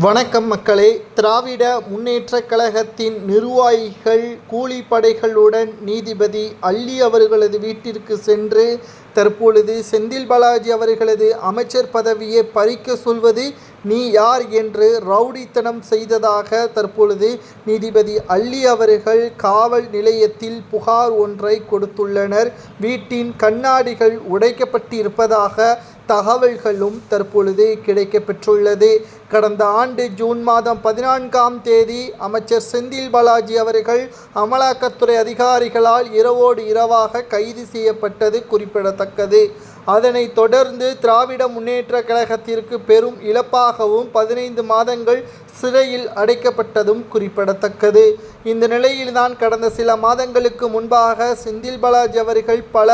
வணக்கம் மக்களே. திராவிட முன்னேற்றக் கழகத்தின் நிர்வாகிகள் கூலிப்படைகளுடன் நீதிபதி அள்ளி அவர்களது வீட்டிற்கு சென்று தற்பொழுது செந்தில் பாலாஜி அவர்களது அமைச்சர் பதவியை பறிக்க சொல்வது நீ யார்? என்று ரவுடித்தனம் செய்ததாக தற்பொழுது நீதிபதி அள்ளி அவர்கள் காவல் நிலையத்தில் புகார் ஒன்றை கொடுத்துள்ளனர். வீட்டின் கண்ணாடிகள் உடைக்கப்பட்டிருப்பதாக தகவல்களும் தற்பொழுது கிடைக்கப்பெற்றுள்ளது. கடந்த ஆண்டு ஜூன் மாதம் பதினான்காம் தேதி அமைச்சர் செந்தில் பாலாஜி அவர்கள் அமலாக்கத்துறை அதிகாரிகளால் இரவோடு இரவாக கைது செய்யப்பட்டது குறிப்பிடத்தக்கது. அதனைத் தொடர்ந்து திராவிட முன்னேற்ற கழகத்திற்கு பெரும் இழப்பாகவும் பதினைந்து மாதங்கள் சிறையில் அடைக்கப்பட்டதும் குறிப்பிடத்தக்கது. இந்த நிலையில்தான் கடந்த சில மாதங்களுக்கு முன்பாக செந்தில் பாலாஜி அவர்கள் பல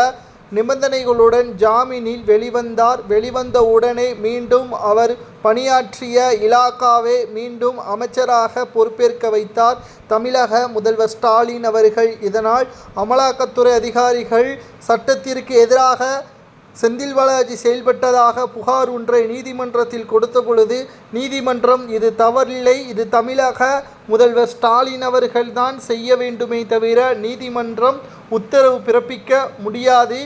நிபந்தனைகளுடன் ஜாமீனில் வெளிவந்தார். வெளிவந்த உடனே மீண்டும் அவர் பணியாற்றிய இலாகாவை மீண்டும் அமைச்சராக பொறுப்பேற்க வைத்தார். தமிழக முதல்வர் ஸ்டாலின் அவர்கள் இதனால் அமலாக்கத்துறை அதிகாரிகள் சட்டத்திற்கு எதிராக செந்தில் பாலாஜி செயல்பட்டதாக புகார் ஒன்றை நீதிமன்றத்தில் கொடுத்த பொழுது நீதிமன்றம் இது தவறில்லை. இது தமிழக முதல்வர் ஸ்டாலின் அவர்கள்தான் செய்ய வேண்டுமே தவிர நீதிமன்றம் உத்தரவு பிறப்பிக்க முடியாது.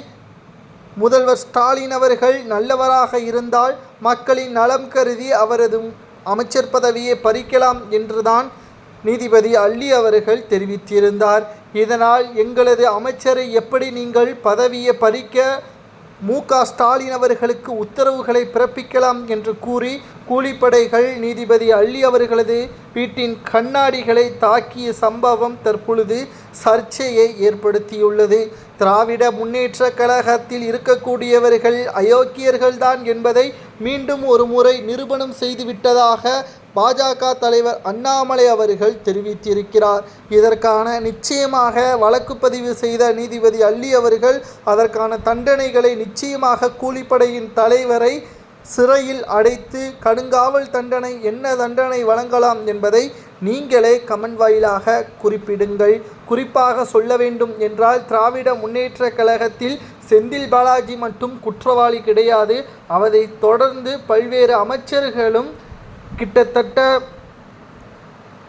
முதல்வர் ஸ்டாலின் அவர்கள் நல்லவராக இருந்தால் மக்களின் நலம் கருதி அவரது அமைச்சர் பதவியை பறிக்கலாம் என்றுதான் நீதிபதி அள்ளி அவர்கள் தெரிவித்திருந்தார். இதனால் எங்களது அமைச்சரை எப்படி நீங்கள் பதவியை பறிக்க மு க ஸ்டாலின் அவர்களுக்கு உத்தரவுகளை பிறப்பிக்கலாம் என்று கூறி கூலிப்படைகள் நீதிபதி அள்ளி அவர்களது வீட்டின் கண்ணாடிகளை தாக்கிய சம்பவம் தற்பொழுது சர்ச்சையை ஏற்படுத்தியுள்ளது. திராவிட முன்னேற்ற கழகத்தில் இருக்கக்கூடியவர்கள் அயோக்கியர்கள்தான் என்பதை மீண்டும் ஒரு முறை நிரூபணம் செய்துவிட்டதாக பாஜக தலைவர் அண்ணாமலை அவர்கள் தெரிவித்திருக்கிறார். இதற்கான நிச்சயமாக வழக்கு பதிவு செய்த நீதிபதி அள்ளி அவர்கள் அதற்கான தண்டனைகளை நிச்சயமாக கூலிப்படையின் தலைவரை சிறையில் அடைத்து கடுங்காவல் தண்டனை என்ன தண்டனை வழங்கலாம் என்பதை நீங்களே கமெண்ட் வாயிலாக குறிப்பிடுங்கள். குறிப்பாக சொல்ல வேண்டும் என்றால் திராவிட முன்னேற்ற கழகத்தில் செந்தில் பாலாஜி மட்டும் குற்றவாளி கிடையாது. அவரை தொடர்ந்து பல்வேறு அமைச்சர்களும் கிட்டத்தட்ட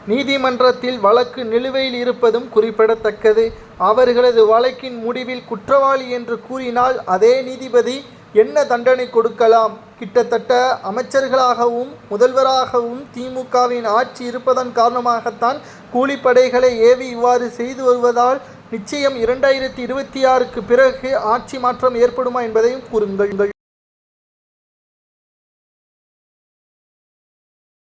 நீதிமன்றத்தில் வழக்கு நிலுவையில் இருப்பதும் குறிப்பிடத்தக்கது. அவர்களது வழக்கின் முடிவில் குற்றவாளி என்று கூறினால் அதே நீதிபதி என்ன தண்டனை கொடுக்கலாம்? கிட்டத்தட்ட அமைச்சர்களாகவும் முதல்வராகவும் திமுகவின் ஆட்சி இருப்பதன் காரணமாகத்தான் கூலிப்படைகளை ஏவி இவ்வாறு செய்து வருவதால் நிச்சயம் இரண்டாயிரத்தி இருபத்தி ஆறுக்கு பிறகு ஆட்சி மாற்றம் ஏற்படுமா என்பதையும் கூறுங்கள்.